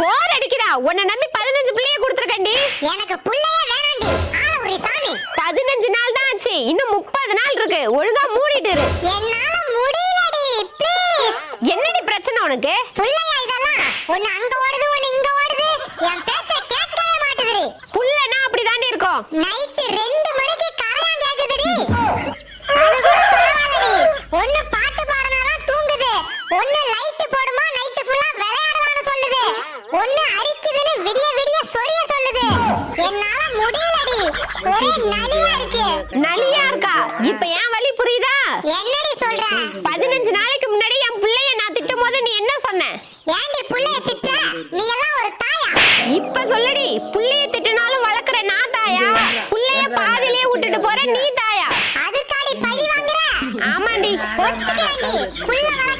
போர் அடிக்குதா? உன்னை நம்பி பதினஞ்சு பிள்ளைய கொடுத்துருக்கேன்டி. எனக்கு புள்ளையே வேணாண்டி. ஆள ஒரு சாமி. பதினஞ்சு நாள் தான் ஆச்சு. இன்னும் முப்பது நாள் இருக்கு. ஒழுங்கா மூடிட்டு இரு. என்னால முடியலடி ப்ளீஸ் என்னடி பிரச்சனை உனக்கு? புள்ளையா இதெல்லாம்? ஒண்ணு அங்க ஓடுது ஒண்ணு இங்க ஓடுது. என் பேச்ச கேட்கவே மாட்டுதுடி. புள்ளனா அப்படிதாண்டி இருக்கும். நைட் ரெண்டு மணிக்கு கரையான் கேக்குதுடி. அது கூட பரவாயில்லடி. ஒண்ணு பாட்டு பாடுனாதான் தூங்குது. ஒண்ணு லைட் போடுமா ஒண்ணு அரிக்குதுன்னு விடிய விடிய சொரிய சொல்லுது. என்னால முடியலடி. ஒரே நலியா இருக்கு. நலியா இருக்கா? இப்ப ஏன் வலி புரியுதா? என்னடி சொல்ற? பதினஞ்சு நாளைக்கு முன்னாடி என் பிள்ளைய நான் திட்டும் போது நீ என்ன சொன்ன? ஏண்டி புள்ளைய திட்டுற? நீ எல்லாம் ஒரு தாயா? இப்ப சொல்லுடி. புள்ளைய திட்டினாலும் வளர்க்குற நான் தாயா? புள்ளைய பாதியிலே விட்டுட்டு போற நீ தாயா? அதுக்காடி பழி வாங்குற? ஆமாண்டி. ஒத்துக்கிறேன்டி. புள்ள வள